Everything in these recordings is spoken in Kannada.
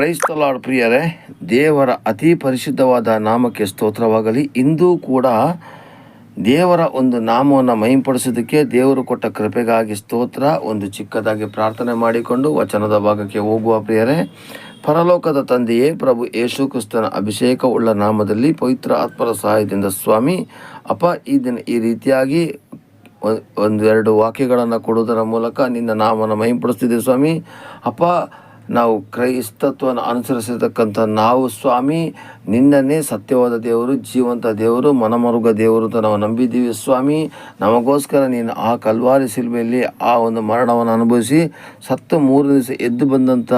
ಕ್ರೈಸ್ತಲಾಡ್ ಪ್ರಿಯರೇ, ದೇವರ ಅತಿ ಪರಿಶುದ್ಧವಾದ ನಾಮಕ್ಕೆ ಸ್ತೋತ್ರವಾಗಲಿ. ಇಂದೂ ಕೂಡ ದೇವರ ಒಂದು ನಾಮವನ್ನು ಮೈಂಪಡಿಸೋದಕ್ಕೆ ದೇವರು ಕೊಟ್ಟ ಕೃಪೆಗಾಗಿ ಸ್ತೋತ್ರ, ಒಂದು ಚಿಕ್ಕದಾಗಿ ಪ್ರಾರ್ಥನೆ ಮಾಡಿಕೊಂಡು ವಚನದ ಭಾಗಕ್ಕೆ ಹೋಗುವ ಪ್ರಿಯರೇ, ಪರಲೋಕದ ತಂದೆಯೇ ಪ್ರಭು ಯೇಸು ಕ್ರಿಸ್ತನ ಅಭಿಷೇಕವುಳ್ಳ ನಾಮದಲ್ಲಿ ಪವಿತ್ರ ಆತ್ಮರ ಸಹಾಯದಿಂದ ಸ್ವಾಮಿ, ಅಪ್ಪ, ಈ ದಿನ ಈ ರೀತಿಯಾಗಿ ಒಂದೆರಡು ವಾಕ್ಯಗಳನ್ನು ಕೊಡುವುದರ ಮೂಲಕ ನಿನ್ನ ನಾಮವನ್ನು ಮೈಂಪಡಿಸ್ತಿದ್ದೆ ಸ್ವಾಮಿ. ಅಪ್ಪ ನಾವು ಕ್ರೈಸ್ತತ್ವವನ್ನು ಅನುಸರಿಸಿರ್ತಕ್ಕಂಥ ನಾವು ಸ್ವಾಮಿ, ನಿನ್ನನ್ನೇ ಸತ್ಯವಾದ ದೇವರು, ಜೀವಂತ ದೇವರು, ಮನಮರುಗ ದೇವರು ಅಂತ ನಾವು ನಂಬಿದ್ದೀವಿ ಸ್ವಾಮಿ. ನಮಗೋಸ್ಕರ ನೀನು ಆ ಕಲ್ವಾರಿ ಶಿಲ್ಬೆಯಲ್ಲಿ ಆ ಒಂದು ಮರಣವನ್ನು ಅನುಭವಿಸಿ, ಸತ್ತು ಮೂರು ದಿವಸ ಎದ್ದು ಬಂದಂಥ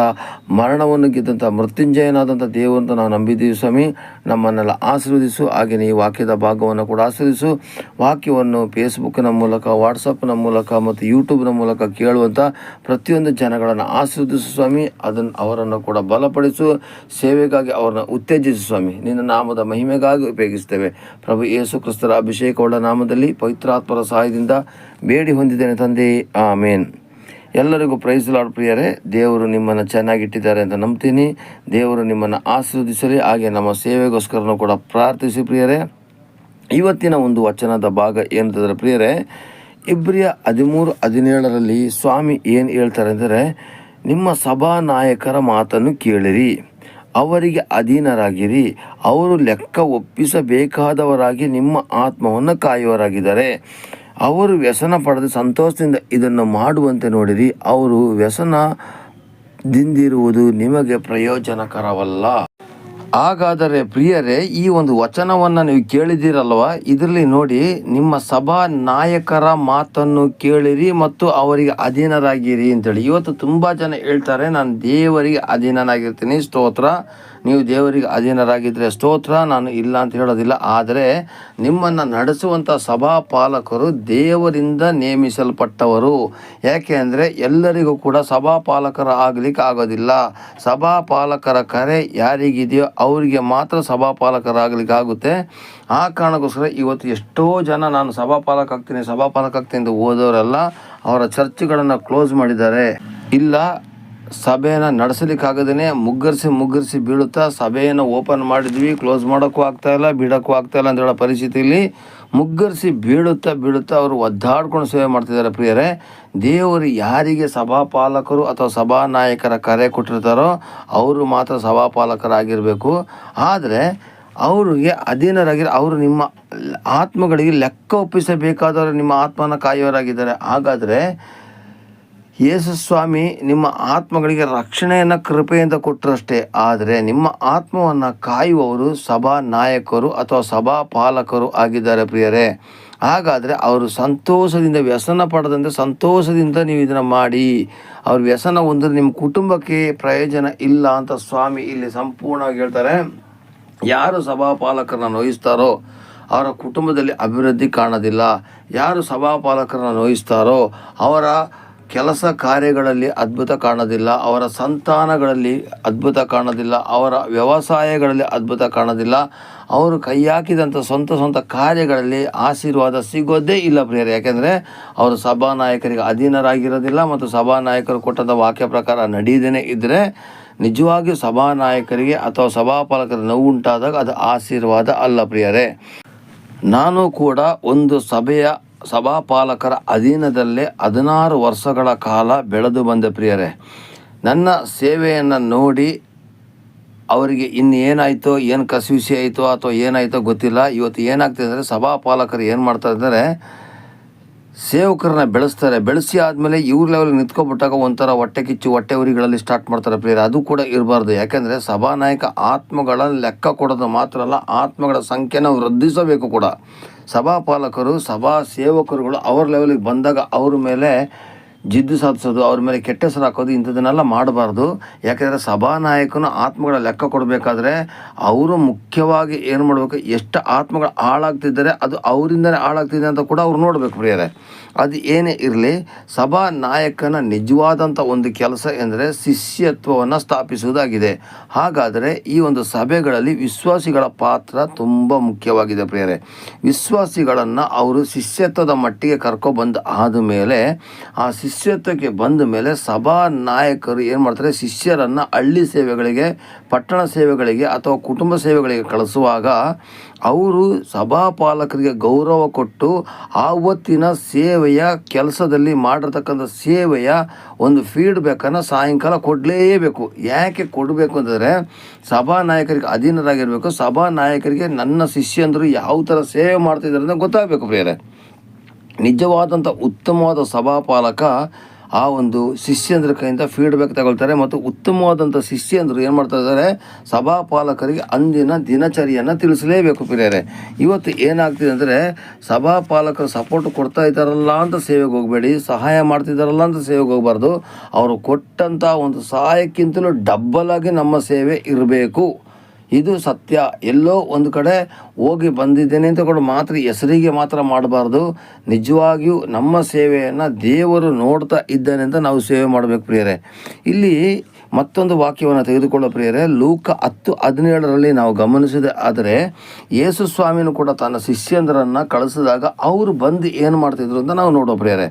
ಮರಣವನ್ನು ಗೆದ್ದಂಥ ಮೃತ್ಯುಂಜಯನಾದಂಥ ದೇವರು ಅಂತ ನಾವು ನಂಬಿದ್ದೀವಿ ಸ್ವಾಮಿ. ನಮ್ಮನ್ನೆಲ್ಲ ಆಶೀರ್ವದಿಸು ಹಾಗೆಯೇ ಈ ವಾಕ್ಯದ ಭಾಗವನ್ನು ಕೂಡ ಆಶೀರ್ವಿಸು ವಾಕ್ಯವನ್ನು ಫೇಸ್ಬುಕ್ನ ಮೂಲಕ, ವಾಟ್ಸಪ್ನ ಮೂಲಕ ಮತ್ತು ಯೂಟ್ಯೂಬ್ನ ಮೂಲಕ ಕೇಳುವಂಥ ಪ್ರತಿಯೊಂದು ಜನಗಳನ್ನು ಆಶೀರ್ವದಿಸು ಸ್ವಾಮಿ. ಅದನ್ನು ಅವರನ್ನು ಕೂಡ ಬಲಪಡಿಸು, ಸೇವೆಗಾಗಿ ಅವರನ್ನು ಉತ್ತೇಜಿಸು ಸ್ವಾಮಿ. ನಿನ್ನ ನಾಮದ ಮಹಿಮೆಗಾಗಿ ಉಪಯೋಗಿಸ್ತೇವೆ. ಪ್ರಭು ಯೇಸು ಕ್ರಿಸ್ತರ ಅಭಿಷೇಕವುಳ್ಳ ನಾಮದಲ್ಲಿ ಪವಿತ್ರಾತ್ಮರ ಸಹಾಯದಿಂದ ಬೇಡಿ ಹೊಂದಿದ್ದೇನೆ ತಂದೆ. ಆಮೇನ್. ಎಲ್ಲರಿಗೂ ಪ್ರೈಸ್ ಪ್ರಿಯರೇ. ದೇವರು ನಿಮ್ಮನ್ನು ಚೆನ್ನಾಗಿಟ್ಟಿದ್ದಾರೆ ಅಂತ ನಂಬ್ತೀನಿ. ದೇವರು ನಿಮ್ಮನ್ನು ಆಶೀರ್ವದಿಸಲಿ. ಹಾಗೆ ನಮ್ಮ ಸೇವೆಗೋಸ್ಕರನೂ ಕೂಡ ಪ್ರಾರ್ಥಿಸಿ ಪ್ರಿಯರೇ. ಇವತ್ತಿನ ಒಂದು ವಚನದ ಭಾಗ ಏನಂತಂದರೆ ಪ್ರಿಯರೇ, ಇಬ್ರಿಯ ಹದಿಮೂರು ಹದಿನೇಳರಲ್ಲಿ ಸ್ವಾಮಿ ಏನು ಹೇಳ್ತಾರೆ ಅಂದರೆ ನಿಮ್ಮ ಸಭಾ ನಾಯಕರ ಮಾತನ್ನು ಕೇಳಿರಿ. ಅವರಿಗೆ ಅಧೀನರಾಗಿರಿ. ಅವರು ಲೆಕ್ಕ ಒಪ್ಪಿಸಬೇಕಾದವರಾಗಿ ನಿಮ್ಮ ಆತ್ಮವನ್ನು ಕಾಯುವರಾಗಿದ್ದಾರೆ ಅವರು ವ್ಯಸನ ಪಡೆದು ಸಂತೋಷದಿಂದ ಇದನ್ನು ಮಾಡುವಂತೆ ನೋಡಿರಿ. ಅವರು ವ್ಯಸನದಿಂದಿರುವುದು ನಿಮಗೆ ಪ್ರಯೋಜನಕರವಲ್ಲ. ಹಾಗಾದರೆ ಪ್ರಿಯರೇ, ಈ ಒಂದು ವಚನವನ್ನು ನೀವು ಕೇಳಿದಿರಲ್ವಾ ಇದರಲ್ಲಿ ನೋಡಿ, ನಿಮ್ಮ ಸಭಾ ನಾಯಕರ ಮಾತನ್ನು ಕೇಳಿರಿ ಮತ್ತು ಅವರಿಗೆ ಅಧೀನರಾಗಿರಿ ಅಂತೇಳಿ. ಇವತ್ತು ತುಂಬ ಜನ ಹೇಳ್ತಾರೆ, ನಾನು ದೇವರಿಗೆ ಅಧೀನನಾಗಿರ್ತೀನಿ, ಸ್ತೋತ್ರ. ನೀವು ದೇವರಿಗೆ ಅಧೀನರಾಗಿದ್ದರೆ ಸ್ತೋತ್ರ, ನಾನು ಇಲ್ಲ ಅಂತ ಹೇಳೋದಿಲ್ಲ. ಆದರೆ ನಿಮ್ಮನ್ನು ನಡೆಸುವಂಥ ಸಭಾಪಾಲಕರು ದೇವರಿಂದ ನೇಮಿಸಲ್ಪಟ್ಟವರು. ಯಾಕೆ ಅಂದರೆ ಎಲ್ಲರಿಗೂ ಕೂಡ ಸಭಾಪಾಲಕರ ಆಗಲಿಕ್ಕೆ ಆಗೋದಿಲ್ಲ. ಸಭಾಪಾಲಕರ ಕರೆ ಯಾರಿಗಿದೆಯೋ ಅವರಿಗೆ ಮಾತ್ರ ಸಭಾಪಾಲಕರಾಗಲಿಕ್ಕೆ ಆಗುತ್ತೆ. ಆ ಕಾರಣಕ್ಕೋಸ್ಕರ ಇವತ್ತು ಎಷ್ಟೋ ಜನ ನಾನು ಸಭಾಪಾಲಕ ಆಗ್ತೀನಿ ಸಭಾಪಾಲಕ ಆಗ್ತೀನಿ ಅಂತ ಓದೋರೆಲ್ಲ ಅವರ ಚರ್ಚ್ಗಳನ್ನು ಕ್ಲೋಸ್ ಮಾಡಿದ್ದಾರೆ. ಇಲ್ಲ ಸಭೆಯನ್ನು ನಡೆಸಲಿಕ್ಕಾಗದೇ ಮುಗ್ಗರಿಸಿ ಮುಗ್ಗರಿಸಿ ಬೀಳುತ್ತಾ ಸಭೆಯನ್ನು ಓಪನ್ ಮಾಡಿದ್ವಿ. ಕ್ಲೋಸ್ ಮಾಡೋಕ್ಕೂ ಆಗ್ತಾಯಿಲ್ಲ ಬಿಡೋಕ್ಕೂ ಆಗ್ತಾಯಿಲ್ಲ ಅಂತ ಹೇಳೋ ಪರಿಸ್ಥಿತಿಯಲ್ಲಿ ಮುಗ್ಗರಿಸಿ ಬೀಳುತ್ತಾ ಬೀಳುತ್ತಾ ಅವರು ಒದ್ದಾಡ್ಕೊಂಡು ಸೇವೆ ಮಾಡ್ತಿದ್ದಾರೆ ಪ್ರಿಯರೇ. ದೇವರು ಯಾರಿಗೆ ಸಭಾಪಾಲಕರು ಅಥವಾ ಸಭಾನಾಯಕರ ಕರೆ ಕೊಟ್ಟಿರ್ತಾರೋ ಅವರು ಮಾತ್ರ ಸಭಾಪಾಲಕರಾಗಿರಬೇಕು. ಆದರೆ ಅವರಿಗೆ ಅಧೀನರಾಗಿ ಅವರು ನಿಮ್ಮ ಆತ್ಮಗಳಿಗೆ ಲೆಕ್ಕ ಒಪ್ಪಿಸಬೇಕಾದವರು ನಿಮ್ಮ ಆತ್ಮನ ಕಾಯೋರಾಗಿದ್ದಾರೆ ಹಾಗಾದರೆ ಯೇಸು ಸ್ವಾಮಿ, ನಿಮ್ಮ ಆತ್ಮಗಳಿಗೆ ರಕ್ಷಣೆಯನ್ನು ಕೃಪೆಯಿಂದ ಕೊಟ್ಟರಷ್ಟೇ, ಆದರೆ ನಿಮ್ಮ ಆತ್ಮವನ್ನು ಕಾಯುವವರು ಸಭಾ ನಾಯಕರು ಅಥವಾ ಸಭಾ ಪಾಲಕರು ಆಗಿದ್ದಾರೆ ಪ್ರಿಯರೇ. ಹಾಗಾದರೆ ಅವರು ಸಂತೋಷದಿಂದ ವ್ಯಸನ ಪಡೆದಂತೆ ಸಂತೋಷದಿಂದ ನೀವು ಇದನ್ನು ಮಾಡಿ. ಅವ್ರ ವ್ಯಸನ ಹೊಂದಿದ್ರೆ ನಿಮ್ಮ ಕುಟುಂಬಕ್ಕೆ ಪ್ರಯೋಜನ ಇಲ್ಲ ಅಂತ ಸ್ವಾಮಿ ಇಲ್ಲಿ ಸಂಪೂರ್ಣವಾಗಿ ಹೇಳ್ತಾರೆ. ಯಾರು ಸಭಾಪಾಲಕರನ್ನ ನೋಯಿಸ್ತಾರೋ ಅವರ ಕುಟುಂಬದಲ್ಲಿ ಅಭಿವೃದ್ಧಿ ಕಾಣೋದಿಲ್ಲ. ಯಾರು ಸಭಾಪಾಲಕರನ್ನ ನೋಯಿಸ್ತಾರೋ ಅವರ ಕೆಲಸ ಕಾರ್ಯಗಳಲ್ಲಿ ಅದ್ಭುತ ಕಾಣೋದಿಲ್ಲ, ಅವರ ಸಂತಾನಗಳಲ್ಲಿ ಅದ್ಭುತ ಕಾಣೋದಿಲ್ಲ, ಅವರ ವ್ಯವಸಾಯಗಳಲ್ಲಿ ಅದ್ಭುತ ಕಾಣೋದಿಲ್ಲ. ಅವರು ಕೈ ಹಾಕಿದಂಥ ಸ್ವಂತ ಸ್ವಂತ ಕಾರ್ಯಗಳಲ್ಲಿ ಆಶೀರ್ವಾದ ಸಿಗೋದೇ ಇಲ್ಲ ಪ್ರಿಯರೇ. ಯಾಕೆಂದರೆ ಅವರು ಸಭಾನಾಯಕರಿಗೆ ಅಧೀನರಾಗಿರೋದಿಲ್ಲ ಮತ್ತು ಸಭಾನಾಯಕರು ಕೊಟ್ಟಂಥ ವಾಕ್ಯ ಪ್ರಕಾರ ನಡೆಯದೇ ಇದ್ದರೆ ನಿಜವಾಗಿಯೂ ಸಭಾನಾಯಕರಿಗೆ ಅಥವಾ ಸಭಾಪಾಲಕರ ನೋವು ಉಂಟಾದಾಗ ಅದು ಆಶೀರ್ವಾದ ಅಲ್ಲ ಪ್ರಿಯರೇ. ನಾನು ಕೂಡ ಒಂದು ಸಭೆಯ ಸಭಾಪಾಲಕರ ಅಧೀನದಲ್ಲೇ ಹದಿನಾರು ವರ್ಷಗಳ ಕಾಲ ಬೆಳೆದು ಬಂದ ಪ್ರಿಯರೇ. ನನ್ನ ಸೇವೆಯನ್ನು ನೋಡಿ ಅವರಿಗೆ ಇನ್ನು ಏನಾಯಿತೋ, ಏನು ಕಸಿವಿಸಿ ಆಯಿತೋ ಅಥವಾ ಏನಾಯಿತೋ ಗೊತ್ತಿಲ್ಲ. ಇವತ್ತು ಏನಾಗ್ತಿದೆ ಅಂದರೆ ಸಭಾಪಾಲಕರು ಏನು ಮಾಡ್ತಾರೆ ಅಂದರೆ ಸೇವಕರನ್ನ ಬೆಳೆಸ್ತಾರೆ. ಬೆಳೆಸಿ ಆದಮೇಲೆ ಇವ್ರ ಲೆವೆಲ್ ನಿಂತ್ಕೊಬಿಟ್ಟಾಗ ಒಂಥರ ಹೊಟ್ಟೆ ಕಿಚ್ಚು, ಹೊಟ್ಟೆ ಉರಿಗಳಲ್ಲಿ ಸ್ಟಾರ್ಟ್ ಮಾಡ್ತಾರೆ ಪ್ರಿಯರ್. ಅದು ಕೂಡ ಇರಬಾರ್ದು. ಯಾಕೆಂದರೆ ಸಭಾನಾಯಕ ಆತ್ಮಗಳ ಲೆಕ್ಕ ಕೊಡೋದು ಮಾತ್ರ ಅಲ್ಲ, ಆತ್ಮಗಳ ಸಂಖ್ಯೆನ ವೃದ್ಧಿಸಬೇಕು ಕೂಡ. ಸಭಾಪಾಲಕರು ಸಭಾ ಸೇವಕರುಗಳು ಅವ್ರ ಲೆವೆಲಿಗೆ ಬಂದಾಗ ಅವ್ರ ಮೇಲೆ ಜಿದ್ದು ಸಾಧಿಸೋದು, ಅವ್ರ ಮೇಲೆ ಕೆಟ್ಟ ಹೆಸರು ಹಾಕೋದು, ಇಂಥದ್ದನ್ನೆಲ್ಲ ಮಾಡಬಾರ್ದು. ಯಾಕೆಂದರೆ ಸಭಾನಾಯಕನು ಆತ್ಮಗಳ ಲೆಕ್ಕ ಕೊಡಬೇಕಾದ್ರೆ ಅವರು ಮುಖ್ಯವಾಗಿ ಏನು ಮಾಡಬೇಕು, ಎಷ್ಟು ಆತ್ಮಗಳು ಹಾಳಾಗ್ತಿದ್ದಾರೆ, ಅದು ಅವರಿಂದನೇ ಹಾಳಾಗ್ತಿದೆ ಅಂತ ಕೂಡ ಅವ್ರು ನೋಡಬೇಕು ಪ್ರಿಯರೇ. ಅದು ಏನೇ ಇರಲಿ, ಸಭಾ ನಾಯಕನ ನಿಜವಾದಂಥ ಒಂದು ಕೆಲಸ ಎಂದರೆ ಶಿಷ್ಯತ್ವವನ್ನು ಸ್ಥಾಪಿಸುವುದಾಗಿದೆ. ಹಾಗಾದರೆ ಈ ಒಂದು ಸಭೆಗಳಲ್ಲಿ ವಿಶ್ವಾಸಿಗಳ ಪಾತ್ರ ತುಂಬ ಮುಖ್ಯವಾಗಿದೆ ಪ್ರಿಯರೇ. ವಿಶ್ವಾಸಿಗಳನ್ನು ಅವರು ಶಿಷ್ಯತ್ವದ ಮಟ್ಟಿಗೆ ಕರ್ಕೊಬಂದು ಆದ ಮೇಲೆ ಆ ಶಿಷ್ಯತ್ವಕ್ಕೆ ಬಂದ ಮೇಲೆ ಸಭಾ ನಾಯಕರು ಏನು ಮಾಡ್ತಾರೆ? ಶಿಷ್ಯರನ್ನು ಹಳ್ಳಿ ಸೇವೆಗಳಿಗೆ, ಪಟ್ಟಣ ಸೇವೆಗಳಿಗೆ ಅಥವಾ ಕುಟುಂಬ ಸೇವೆಗಳಿಗೆ ಕಳಿಸುವಾಗ ಅವರು ಸಭಾಪಾಲಕರಿಗೆ ಗೌರವ ಕೊಟ್ಟು ಆವತ್ತಿನ ಸೇವೆಯ ಕೆಲಸದಲ್ಲಿ ಮಾಡಿರ್ತಕ್ಕಂಥ ಸೇವೆಯ ಒಂದು ಫೀಡ್ಬ್ಯಾಕನ್ನು ಸಾಯಂಕಾಲ ಕೊಡಲೇಬೇಕು. ಯಾಕೆ ಕೊಡಬೇಕು ಅಂತಂದರೆ ಸಭಾ ನಾಯಕರಿಗೆ ಅಧೀನರಾಗಿರಬೇಕು. ಸಭಾ ನಾಯಕರಿಗೆ ನನ್ನ ಶಿಷ್ಯಂದರು ಯಾವ ಥರ ಸೇವೆ ಮಾಡ್ತಿದ್ದಾರೆ ಅಂತ ಗೊತ್ತಾಗಬೇಕು ಪ್ರಿಯರೇ. ನಿಜವಾದಂಥ ಉತ್ತಮವಾದ ಸಭಾಪಾಲಕ ಆ ಒಂದು ಶಿಷ್ಯಂದ್ರ ಕೈಯಿಂದ ಫೀಡ್ಬ್ಯಾಕ್ ತಗೊಳ್ತಾರೆ ಮತ್ತು ಉತ್ತಮವಾದಂಥ ಶಿಷ್ಯಂದರು ಏನು ಮಾಡ್ತಾ ಇದ್ದಾರೆ? ಸಭಾಪಾಲಕರಿಗೆ ಅಂದಿನ ದಿನಚರಿಯನ್ನು ತಿಳಿಸಲೇಬೇಕು ಪ್ರಿಯರೇ. ಇವತ್ತು ಏನಾಗ್ತಿದೆ ಅಂದರೆ ಸಭಾಪಾಲಕರು ಸಪೋರ್ಟ್ ಕೊಡ್ತಾ ಇದ್ದಾರಲ್ಲ ಅಂತ ಸೇವೆಗೆ ಹೋಗಬೇಡಿ, ಸಹಾಯ ಮಾಡ್ತಿದ್ದಾರಲ್ಲ ಅಂತ ಸೇವೆಗೆ ಹೋಗಬಾರ್ದು. ಅವರು ಕೊಟ್ಟಂಥ ಒಂದು ಸಹಾಯಕ್ಕಿಂತಲೂ ಡಬ್ಬಲಾಗಿ ನಮ್ಮ ಸೇವೆ ಇರಬೇಕು. ಇದು ಸತ್ಯ. ಎಲ್ಲೋ ಒಂದು ಕಡೆ ಹೋಗಿ ಬಂದಿದ್ದೇನೆ ಅಂತ ಕೂಡ ಮಾತ್ರ ಹೆಸರಿಗೆ ಮಾತ್ರ ಮಾಡಬಾರ್ದು. ನಿಜವಾಗಿಯೂ ನಮ್ಮ ಸೇವೆಯನ್ನು ದೇವರು ನೋಡ್ತಾ ಇದ್ದಾನೆ ಅಂತ ನಾವು ಸೇವೆ ಮಾಡಬೇಕು ಪ್ರಿಯರೇ. ಇಲ್ಲಿ ಮತ್ತೊಂದು ವಾಕ್ಯವನ್ನು ತೆಗೆದುಕೊಳ್ಳೋ ಪ್ರಿಯರೇ, ಲೂಕ ಹತ್ತು ಹದಿನೇಳರಲ್ಲಿ ನಾವು ಗಮನಿಸಿದೆ, ಆದರೆ ಯೇಸು ಸ್ವಾಮಿನೂ ಕೂಡ ತನ್ನ ಶಿಷ್ಯಂದರನ್ನು ಕಳಿಸಿದಾಗ ಅವರು ಬಂದು ಏನು ಮಾಡ್ತಿದ್ರು ಅಂತ ನಾವು ನೋಡೋ ಪ್ರಿಯರೇ.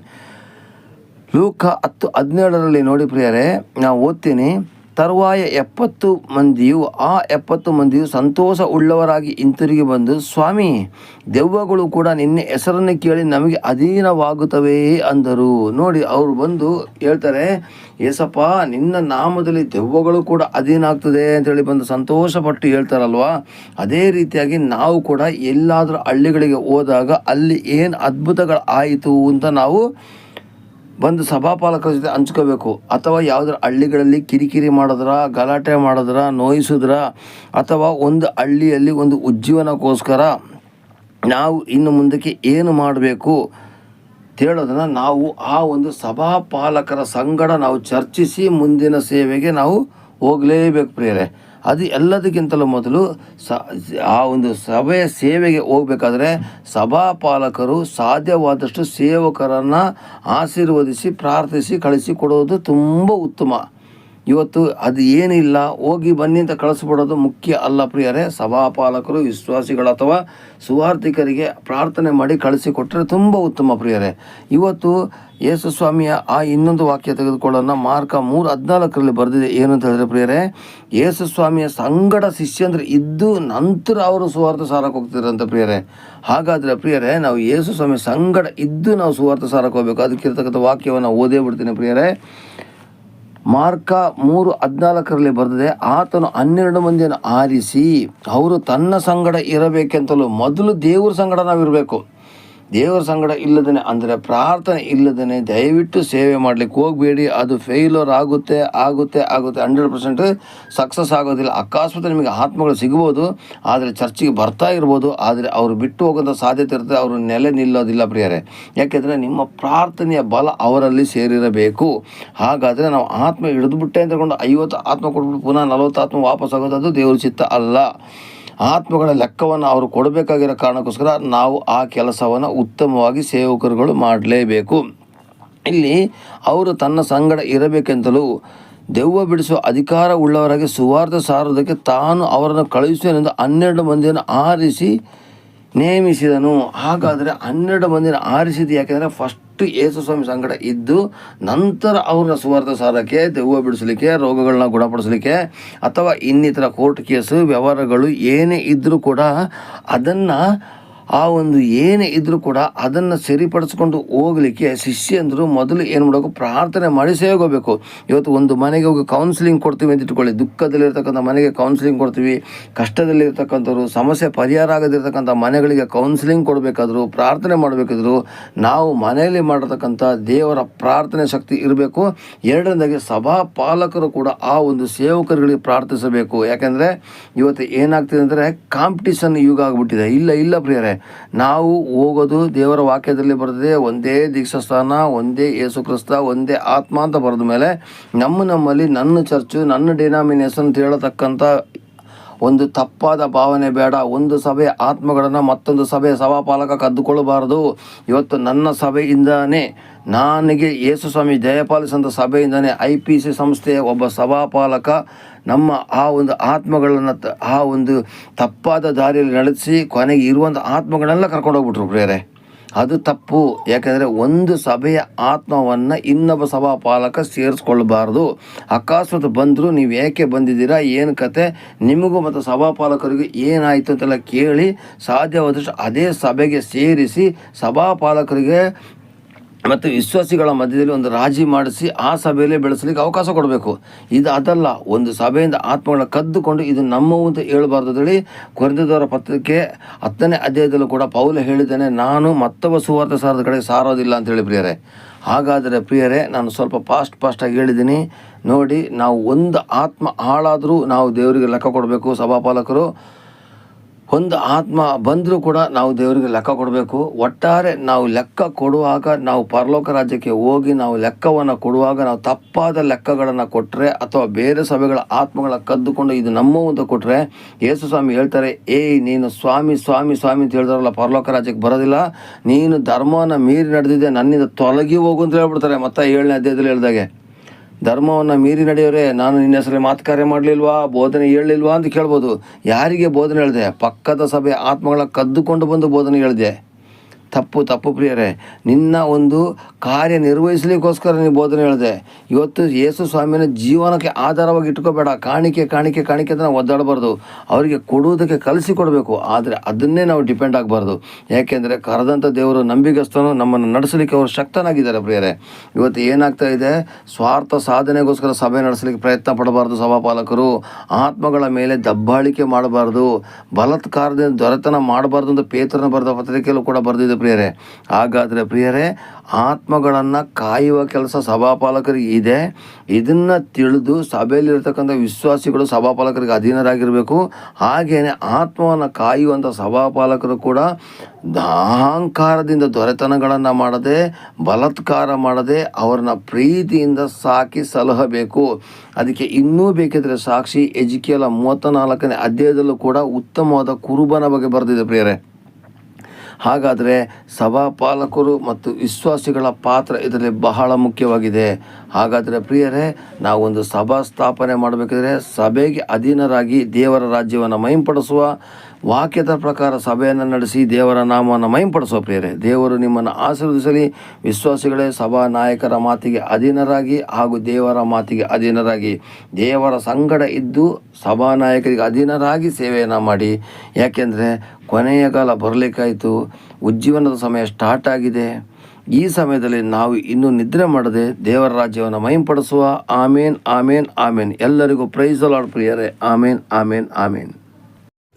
ಲೂಕ ಹತ್ತು ಹದಿನೇಳರಲ್ಲಿ ನೋಡಿ ಪ್ರಿಯರೇ ನಾವು ಓದ್ತೀನಿ. ತರುವಾಯ ಎಪ್ಪತ್ತು ಮಂದಿಯು, ಆ ಎಪ್ಪತ್ತು ಮಂದಿಯು ಸಂತೋಷ ಉಳ್ಳವರಾಗಿ ಹಿಂತಿರುಗಿ ಬಂದು, ಸ್ವಾಮಿ, ದೆವ್ವಗಳು ಕೂಡ ನಿನ್ನೆ ಹೆಸರನ್ನು ಕೇಳಿ ನಮಗೆ ಅಧೀನವಾಗುತ್ತವೆ ಅಂದರು. ನೋಡಿ, ಅವರು ಬಂದು ಹೇಳ್ತಾರೆ, ಏಸಪ್ಪ, ನಿನ್ನ ನಾಮದಲ್ಲಿ ದೆವ್ವಗಳು ಕೂಡ ಅಧೀನ ಆಗ್ತದೆ ಅಂತೇಳಿ ಬಂದು ಸಂತೋಷಪಟ್ಟು ಹೇಳ್ತಾರಲ್ವಾ? ಅದೇ ರೀತಿಯಾಗಿ ನಾವು ಕೂಡ ಎಲ್ಲಾದರೂ ಹಳ್ಳಿಗಳಿಗೆ ಹೋದಾಗ ಅಲ್ಲಿ ಏನು ಅದ್ಭುತಗಳು ಆಯಿತು ಅಂತ ನಾವು ಬಂದು ಸಭಾಪಾಲಕರ ಜೊತೆ ಹಂಚ್ಕೋಬೇಕು. ಅಥವಾ ಯಾವುದರ ಹಳ್ಳಿಗಳಲ್ಲಿ ಕಿರಿಕಿರಿ ಮಾಡಿದ್ರ, ಗಲಾಟೆ ಮಾಡಿದ್ರ, ನೋಯಿಸಿದ್ರ, ಅಥವಾ ಒಂದು ಹಳ್ಳಿಯಲ್ಲಿ ಒಂದು ಉಜ್ಜೀವನಕ್ಕೋಸ್ಕರ ನಾವು ಇನ್ನು ಮುಂದಕ್ಕೆ ಏನು ಮಾಡಬೇಕು ಹೇಳೋದನ್ನು ನಾವು ಆ ಒಂದು ಸಭಾಪಾಲಕರ ಸಂಗಡ ನಾವು ಚರ್ಚಿಸಿ ಮುಂದಿನ ಸೇವೆಗೆ ನಾವು ಹೋಗಲೇಬೇಕು ಪ್ರಿಯರೇ. ಅದು ಎಲ್ಲದಕ್ಕಿಂತಲೂ ಮೊದಲು ಸ, ಆ ಒಂದು ಸಭೆಯ ಸೇವೆಗೆ ಹೋಗಬೇಕಾದ್ರೆ ಸಭಾಪಾಲಕರು ಸಾಧ್ಯವಾದಷ್ಟು ಸೇವಕರನ್ನು ಆಶೀರ್ವದಿಸಿ ಪ್ರಾರ್ಥಿಸಿ ಕಳಿಸಿ ಕೊಡೋದು ತುಂಬ ಉತ್ತಮ. ಇವತ್ತು ಅದು ಏನಿಲ್ಲ, ಹೋಗಿ ಬನ್ನಿ ಅಂತ ಕಳಿಸ್ಬಿಡೋದು ಮುಖ್ಯ ಅಲ್ಲ ಪ್ರಿಯರೇ. ಸಭಾಪಾಲಕರು, ವಿಶ್ವಾಸಿಗಳು ಅಥವಾ ಸುವಾರ್ಥಿಕರಿಗೆ ಪ್ರಾರ್ಥನೆ ಮಾಡಿ ಕಳಿಸಿಕೊಟ್ಟರೆ ತುಂಬ ಉತ್ತಮ ಪ್ರಿಯರೇ. ಇವತ್ತು ಯೇಸು ಸ್ವಾಮಿಯ ಆ ಇನ್ನೊಂದು ವಾಕ್ಯ ತೆಗೆದುಕೊಳ್ಳೋಣ. ಮಾರ್ಕ ಮೂರು ಹದಿನಾಲ್ಕರಲ್ಲಿ ಬರೆದಿದೆ. ಏನು ಅಂತ ಹೇಳಿದ್ರೆ ಪ್ರಿಯರೇ ಯೇಸು ಸ್ವಾಮಿಯ ಸಂಗಡ ಶಿಷ್ಯಂದ್ರೆ ಇದ್ದು ನಂತರ ಅವರು ಸುವಾರ್ಥ ಸಾರಕ್ಕೆ ಅಂತ ಪ್ರಿಯರೇ. ಹಾಗಾದರೆ ಪ್ರಿಯರೇ, ನಾವು ಯೇಸು ಸ್ವಾಮಿ ಸಂಗಡ ಇದ್ದು ನಾವು ಸುವಾರ್ಥ ಸಾರಕ್ಕೆ ಹೋಗ್ಬೇಕು. ಅದಕ್ಕಿರ್ತಕ್ಕಂಥ ವಾಕ್ಯವನ್ನು ಓದೇ ಬಿಡ್ತೀನಿ ಪ್ರಿಯರೇ. ಮಾರ್ಕ ಮೂರು ಹದಿನಾಲ್ಕರಲ್ಲಿ ಬರೆದಿದೆ, ಆತನು ಹನ್ನೆರಡು ಮಂದಿಯನ್ನು ಆರಿಸಿ, ಅವರು ತನ್ನ ಸಂಗಡ ಇರಬೇಕೆಂತಲೂ ಮೊದಲು ದೇವ್ರ ಸಂಗಡ ನಾವು ಇರಬೇಕು ದೇವರ ಸಂಗಡ ಇಲ್ಲದೇ ಅಂದರೆ ಪ್ರಾರ್ಥನೆ ಇಲ್ಲದೇ ದಯವಿಟ್ಟು ಸೇವೆ ಮಾಡಲಿಕ್ಕೆ ಹೋಗಬೇಡಿ. ಅದು ಫೇಲ್ಯೂರ್ ಆಗುತ್ತೆ ಆಗುತ್ತೆ ಆಗುತ್ತೆ. ಹಂಡ್ರೆಡ್ ಪರ್ಸೆಂಟ್ ಸಕ್ಸಸ್ ಆಗೋದಿಲ್ಲ. ಅಕಸ್ಮಾತ್ ನಿಮಗೆ ಆತ್ಮಗಳು ಸಿಗ್ಬೋದು, ಆದರೆ ಚರ್ಚಿಗೆ ಬರ್ತಾ ಇರ್ಬೋದು, ಆದರೆ ಅವರು ಬಿಟ್ಟು ಹೋಗೋಂಥ ಸಾಧ್ಯತೆ ಇರುತ್ತೆ. ಅವರು ನೆಲೆ ನಿಲ್ಲೋದಿಲ್ಲ ಪ್ರಿಯರೇ. ಯಾಕೆಂದರೆ ನಿಮ್ಮ ಪ್ರಾರ್ಥನೆಯ ಬಲ ಅವರಲ್ಲಿ ಸೇರಿರಬೇಕು. ಹಾಗಾದರೆ ನಾವು ಆತ್ಮ ಹಿಡಿದುಬಿಟ್ಟೆ ಅಂತ ತಗೊಂಡು ಐವತ್ತು ಆತ್ಮ ಕೊಟ್ಬಿಟ್ಟು ಪುನಃ ನಲವತ್ತು ಆತ್ಮ ವಾಪಸ್ ಆಗೋದು, ಅದು ದೇವ್ರ ಚಿತ್ತ ಅಲ್ಲ. ಆತ್ಮಗಳ ಲೆಕ್ಕವನ್ನು ಅವರು ಕೊಡಬೇಕಾಗಿರೋ ಕಾರಣಕ್ಕೋಸ್ಕರ ನಾವು ಆ ಕೆಲಸವನ್ನು ಉತ್ತಮವಾಗಿ ಸೇವಕರುಗಳು ಮಾಡಲೇಬೇಕು. ಇಲ್ಲಿ ಅವರು ತನ್ನ ಸಂಗಡ ಇರಬೇಕೆಂತಲೂ ದೆವ್ವ ಬಿಡಿಸುವ ಅಧಿಕಾರ ಉಳ್ಳವರಾಗಿ ಸುವಾರ್ಥ ಸಾರೋದಕ್ಕೆ ತಾನು ಅವರನ್ನು ಕಳುಹಿಸುವೆನೆಂದು ಹನ್ನೆರಡು ಮಂದಿಯನ್ನು ಆರಿಸಿ ನೇಮಿಸಿದನು. ಹಾಗಾದರೆ ಹನ್ನೆರಡು ಮಂದಿನ ಆರಿಸಿದ್ದು ಯಾಕೆಂದರೆ ಫಸ್ಟ್ ಯೇಸು ಸ್ವಾಮಿ ಸಂಗಡ ಇದ್ದು, ನಂತರ ಅವ್ರನ್ನ ಸುವಾರ್ಥ ಸಾರಕ್ಕೆ ದೆವ್ವ ಬಿಡಿಸಲಿಕ್ಕೆ, ರೋಗಗಳನ್ನ ಗುಣಪಡಿಸಲಿಕ್ಕೆ, ಅಥವಾ ಇನ್ನಿತರ ಕೋರ್ಟ್ ಕೇಸು ವ್ಯವಹಾರಗಳು ಏನೇ ಇದ್ದರೂ ಕೂಡ ಅದನ್ನು ಆ ಒಂದು ಏನೇ ಇದ್ದರೂ ಕೂಡ ಅದನ್ನು ಸರಿಪಡಿಸ್ಕೊಂಡು ಹೋಗಲಿಕ್ಕೆ ಶಿಷ್ಯಂದರು ಮೊದಲು ಏನು ಮಾಡಬೇಕು? ಪ್ರಾರ್ಥನೆ ಮಾಡಿ ಸೇವೆಗೋಗಬೇಕು ಇವತ್ತು ಒಂದು ಮನೆಗೆ ಹೋಗಿ ಕೌನ್ಸಿಲಿಂಗ್ ಕೊಡ್ತೀವಿ ಅಂತ ಇಟ್ಕೊಳ್ಳಿ. ದುಃಖದಲ್ಲಿರ್ತಕ್ಕಂಥ ಮನೆಗೆ ಕೌನ್ಸಿಲಿಂಗ್ ಕೊಡ್ತೀವಿ. ಕಷ್ಟದಲ್ಲಿರ್ತಕ್ಕಂಥವ್ರು, ಸಮಸ್ಯೆ ಪರಿಹಾರ ಆಗದಿರ್ತಕ್ಕಂಥ ಮನೆಗಳಿಗೆ ಕೌನ್ಸಿಲಿಂಗ್ ಕೊಡಬೇಕಾದ್ರು, ಪ್ರಾರ್ಥನೆ ಮಾಡಬೇಕಾದ್ರು, ನಾವು ಮನೆಯಲ್ಲಿ ಮಾಡಿರ್ತಕ್ಕಂಥ ದೇವರ ಪ್ರಾರ್ಥನೆ ಶಕ್ತಿ ಇರಬೇಕು. ಎರಡನೇದಾಗಿ ಸಭಾ ಪಾಲಕರು ಕೂಡ ಆ ಒಂದು ಸೇವಕರುಗಳಿಗೆ ಪ್ರಾರ್ಥಿಸಬೇಕು. ಯಾಕೆಂದರೆ ಇವತ್ತು ಏನಾಗ್ತಿದೆ ಅಂದರೆ ಕಾಂಪಿಟಿಷನ್ ಯುಗ ಆಗಿಬಿಟ್ಟಿದೆ. ಇಲ್ಲ ಇಲ್ಲ ಪ್ರಿಯರೇ. ನಾವು ಹೋಗೋದು ದೇವರ ವಾಕ್ಯದಲ್ಲಿ ಬರೆದಿದೆ, ಒಂದೇ ದೀಕ್ಷಾಸ್ಥಾನ ಒಂದೇ ಯೇಸು ಕ್ರಿಸ್ತ ಒಂದೇ ಆತ್ಮ ಅಂತ ಬರೆದ ಮೇಲೆ ನಮ್ಮ ನಮ್ಮಲ್ಲಿ ನನ್ನ ಚರ್ಚು, ನನ್ನ ಡಿನಾಮಿನೇಷನ್ ಅಂತ ಹೇಳತಕ್ಕಂಥ ಒಂದು ತಪ್ಪಾದ ಭಾವನೆ ಬೇಡ, ಒಂದು ಸಭೆ ಆತ್ಮಗಳನ್ನು ಮತ್ತೊಂದು ಸಭೆ ಸಭಾಪಾಲಕ ಕದ್ದುಕೊಳ್ಳಬಾರದು. ಇವತ್ತು ನನ್ನ ಸಭೆಯಿಂದಾನೇ ನನಗೆ ಯೇಸು ಸ್ವಾಮಿ ಜಯಪಾಲಿಸಿದಂಥ ಸಭೆಯಿಂದನೇ ಐ ಪಿ ಸಿ ಸಂಸ್ಥೆಯ ಒಬ್ಬ ಸಭಾಪಾಲಕ ನಮ್ಮ ಆ ಒಂದು ಆತ್ಮಗಳನ್ನು ಆ ಒಂದು ತಪ್ಪಾದ ದಾರಿಯಲ್ಲಿ ನಡೆಸಿ ಕೊನೆಗೆ ಇರುವಂಥ ಆತ್ಮಗಳನ್ನೆಲ್ಲ ಕರ್ಕೊಂಡೋಗ್ಬಿಟ್ರು ಪ್ರಿಯರೇ. ಅದು ತಪ್ಪು. ಯಾಕಂದರೆ ಒಂದು ಸಭೆಯ ಆತ್ಮವನ್ನು ಇನ್ನೊಬ್ಬ ಸಭಾಪಾಲಕ ಸೇರಿಸ್ಕೊಳ್ಬಾರ್ದು. ಅಕಸ್ಮಾತ್ ಬಂದರೂ ನೀವು ಏಕೆ ಬಂದಿದ್ದೀರಾ? ಏನು ಕತೆ? ನಿಮಗೂ ಮತ್ತು ಸಭಾಪಾಲಕರಿಗೂ ಏನಾಯಿತು ಅಂತೆಲ್ಲ ಕೇಳಿ ಸಾಧ್ಯವಾದಷ್ಟು ಅದೇ ಸಭೆಗೆ ಸೇರಿಸಿ ಸಭಾಪಾಲಕರಿಗೆ ಮತ್ತು ವಿಶ್ವಾಸಿಗಳ ಮಧ್ಯದಲ್ಲಿ ಒಂದು ರಾಜಿ ಮಾಡಿಸಿ ಆ ಸಭೆಯಲ್ಲೇ ಬೆಳೆಸಲಿಕ್ಕೆ ಅವಕಾಶ ಕೊಡಬೇಕು. ಇದು ಅದಲ್ಲ, ಒಂದು ಸಭೆಯಿಂದ ಆತ್ಮಗಳನ್ನ ಕದ್ದುಕೊಂಡು ಇದು ನಮ್ಮವು ಅಂತ ಹೇಳಬಾರ್ದು ಹೇಳಿ ಕೊರೆದವರ ಪತ್ರಕ್ಕೆ ಹತ್ತನೇ ಅಧ್ಯಾಯದಲ್ಲೂ ಕೂಡ ಪೌಲ ಹೇಳಿದ್ದೇನೆ, ನಾನು ಮತ್ತೊಬ್ಬ ಸುವಾರ್ಥ ಸಾರದ ಕಡೆ ಸಾರೋದಿಲ್ಲ ಅಂತೇಳಿ ಪ್ರಿಯರೇ. ಹಾಗಾದರೆ ಪ್ರಿಯರೇ, ನಾನು ಸ್ವಲ್ಪ ಫಾಸ್ಟ್ ಫಾಸ್ಟಾಗಿ ಹೇಳಿದ್ದೀನಿ. ನೋಡಿ, ನಾವು ಒಂದು ಆತ್ಮ ಹಾಳಾದರೂ ನಾವು ದೇವರಿಗೆ ಲೆಕ್ಕ ಕೊಡಬೇಕು, ಸಭಾಪಾಲಕರು. ಒಂದು ಆತ್ಮ ಬಂದರೂ ಕೂಡ ನಾವು ದೇವರಿಗೆ ಲೆಕ್ಕ ಕೊಡಬೇಕು. ಒಟ್ಟಾರೆ ನಾವು ಲೆಕ್ಕ ಕೊಡುವಾಗ ನಾವು ಪರಲೋಕ ರಾಜ್ಯಕ್ಕೆ ಹೋಗಿ ನಾವು ಲೆಕ್ಕವನ್ನು ಕೊಡುವಾಗ ನಾವು ತಪ್ಪಾದ ಲೆಕ್ಕಗಳನ್ನು ಕೊಟ್ಟರೆ ಅಥವಾ ಬೇರೆ ಸಭೆಗಳ ಆತ್ಮಗಳ ಕದ್ದುಕೊಂಡು ಇದು ನಮ್ಮ ಅಂತ ಕೊಟ್ಟರೆ ಯೇಸು ಸ್ವಾಮಿ ಹೇಳ್ತಾರೆ, ಏಯ್, ನೀನು ಸ್ವಾಮಿ ಸ್ವಾಮಿ ಸ್ವಾಮಿ ಅಂತ ಹೇಳ್ತಾರಲ್ಲ, ಪರಲೋಕ ರಾಜ್ಯಕ್ಕೆ ಬರೋದಿಲ್ಲ. ನೀನು ಧರ್ಮವನ್ನು ಮೀರಿ ನಡೆದಿದೆ, ನನ್ನಿಂದ ತೊಲಗಿ ಹೋಗು ಅಂತ ಹೇಳ್ಬಿಡ್ತಾರೆ. ಮತ್ತೆ ಏಳನೇ ಅಧ್ಯಾಯದಲ್ಲಿ ಹೇಳ್ದಾಗೆ ಧರ್ಮವನ್ನು ಮೀರಿ ನಡೆಯೋರೆ ನಾನು ನಿನ್ನ ಹೆಸರಲ್ಲಿ ಮಾತು ಕಾರ್ಯ ಮಾಡಲಿಲ್ವಾ, ಬೋಧನೆ ಹೇಳಲಿಲ್ವಾ ಅಂತ ಕೇಳ್ಬೋದು. ಯಾರಿಗೆ ಬೋಧನೆ ಹೇಳಿದೆ? ಪಕ್ಕದ ಸಭೆ ಆತ್ಮಗಳ ಕದ್ದುಕೊಂಡು ಬಂದು ಬೋಧನೆ ಹೇಳಿದೆ. ತಪ್ಪು ತಪ್ಪು ಪ್ರಿಯರೇ. ನಿನ್ನ ಒಂದು ಕಾರ್ಯ ನಿರ್ವಹಿಸಲಿಕ್ಕೋಸ್ಕರ ನೀವು ಬೋಧನೆ ಹೇಳಿದೆ. ಇವತ್ತು ಯೇಸು ಸ್ವಾಮಿನ ಜೀವನಕ್ಕೆ ಆಧಾರವಾಗಿ ಇಟ್ಕೋಬೇಡ. ಕಾಣಿಕೆ ಕಾಣಿಕೆ ಕಾಣಿಕೆ ಅಂತ ನಾವು ಒದ್ದಾಡಬಾರ್ದು. ಅವರಿಗೆ ಕೊಡುವುದಕ್ಕೆ ಕಲಿಸಿ ಕೊಡಬೇಕು. ಆದರೆ ಅದನ್ನೇ ನಾವು ಡಿಪೆಂಡ್ ಆಗಬಾರ್ದು. ಯಾಕೆಂದರೆ ಕರೆದಂಥ ದೇವರು ನಂಬಿಗಸ್ತನು, ನಮ್ಮನ್ನು ನಡೆಸಲಿಕ್ಕೆ ಅವರು ಶಕ್ತನಾಗಿದ್ದಾರೆ ಪ್ರಿಯರೇ. ಇವತ್ತು ಏನಾಗ್ತಾ ಇದೆ? ಸ್ವಾರ್ಥ ಸಾಧನೆಗೋಸ್ಕರ ಸಭೆ ನಡೆಸಲಿಕ್ಕೆ ಪ್ರಯತ್ನ ಪಡಬಾರ್ದು ಸಭಾಪಾಲಕರು. ಆತ್ಮಗಳ ಮೇಲೆ ದಬ್ಬಾಳಿಕೆ ಮಾಡಬಾರ್ದು. ಬಲತ್ಕಾರದಿಂದ ದೊರೆತನ ಮಾಡಬಾರ್ದು ಅಂತ ಪೇತ್ರನ ಬರೆದ ಪತ್ರಿಕೆಯಲ್ಲೂ ಕೂಡ ಬರೆದಿದೆ ಪ್ರಿಯರೇ. ಹಾಗಾದರೆ ಪ್ರಿಯರೇ, ಆತ್ಮಗಳನ್ನು ಕಾಯುವ ಕೆಲಸ ಸಭಾಪಾಲಕರಿಗೆ ಇದೆ. ಇದನ್ನು ತಿಳಿದು ಸಭೆಯಲ್ಲಿರ್ತಕ್ಕಂಥ ವಿಶ್ವಾಸಿಗಳು ಸಭಾಪಾಲಕರಿಗೆ ಅಧೀನರಾಗಿರಬೇಕು. ಹಾಗೆಯೇ ಆತ್ಮವನ್ನು ಕಾಯುವಂಥ ಸಭಾಪಾಲಕರು ಕೂಡ ಅಹಂಕಾರದಿಂದ ದೊರೆತನಗಳನ್ನು ಮಾಡದೆ, ಬಲಾತ್ಕಾರ ಮಾಡದೆ ಅವರನ್ನ ಪ್ರೀತಿಯಿಂದ ಸಾಕಿ ಸಲಹಬೇಕು. ಅದಕ್ಕೆ ಇನ್ನೂ ಬೇಕಿದ್ರೆ ಸಾಕ್ಷಿ ಎಜುಕೇಲ ಮೂವತ್ತ ನಾಲ್ಕನೇ ಅಧ್ಯಾಯದಲ್ಲೂ ಕೂಡ ಉತ್ತಮವಾದ ಕುರುಬನ ಬಗ್ಗೆ ಬರೆದಿದೆ ಪ್ರಿಯರೇ. ಹಾಗಾದರೆ ಸಭಾಪಾಲಕರು ಮತ್ತು ವಿಶ್ವಾಸಿಗಳ ಪಾತ್ರ ಇದರಲ್ಲಿ ಬಹಳ ಮುಖ್ಯವಾಗಿದೆ. ಹಾಗಾದರೆ ಪ್ರಿಯರೇ, ನಾವೊಂದು ಸಭಾ ಸ್ಥಾಪನೆ ಮಾಡಬೇಕಿದ್ರೆ ಸಭೆಗೆ ಅಧೀನರಾಗಿ ದೇವರ ರಾಜ್ಯವನ್ನು ಮೈಂಪಡಿಸುವ ವಾಕ್ಯದ ಪ್ರಕಾರ ಸಭೆಯನ್ನು ನಡೆಸಿ ದೇವರ ನಾಮವನ್ನು ಮೈಂಪಡಿಸುವ ಪ್ರಿಯರೇ, ದೇವರು ನಿಮ್ಮನ್ನು ಆಶೀರ್ವದಿಸಲಿ. ವಿಶ್ವಾಸಿಗಳೇ, ಸಭಾ ನಾಯಕರ ಮಾತಿಗೆ ಅಧೀನರಾಗಿ ಹಾಗೂ ದೇವರ ಮಾತಿಗೆ ಅಧೀನರಾಗಿ. ದೇವರ ಸಂಗಡ ಇದ್ದು ಸಭಾ ನಾಯಕರಿಗೆ ಅಧೀನರಾಗಿ ಸೇವೆಯನ್ನು ಮಾಡಿ. ಯಾಕೆಂದರೆ ಕೊನೆಯ ಕಾಲ ಬರಲಿಕ್ಕಾಯಿತು, ಉಜ್ಜೀವನದ ಸಮಯ ಸ್ಟಾರ್ಟ್ ಆಗಿದೆ. ಈ ಸಮಯದಲ್ಲಿ ನಾವು ಇನ್ನೂ ನಿದ್ರೆ ಮಾಡದೆ ದೇವರ ರಾಜ್ಯವನ್ನು ಮೈಂಪಡಿಸುವ ಆಮೇನ್ ಆಮೇನ್ ಆಮೇನ್. ಎಲ್ಲರಿಗೂ ಪ್ರೈಸ್ ಲಾರ್ಡ್ ಪ್ರಿಯರೇ. ಆಮೇನ್ ಆಮೇನ್ ಆಮೇನ್.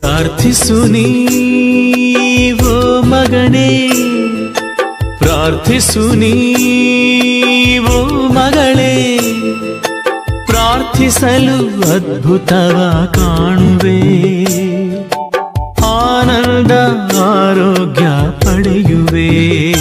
ಪ್ರಾರ್ಥಿಸು ನೀವೋ ಮಗನೇ. ಪ್ರಾರ್ಥಿಸು ನೀವೋ ಮಗಳೇ. ಪ್ರಾರ್ಥಿಸಲು ಅದ್ಭುತವ ಕಾಣುವೆ. ಆನಂದ ಆರೋಗ್ಯ ಪಡೆಯುವೆ.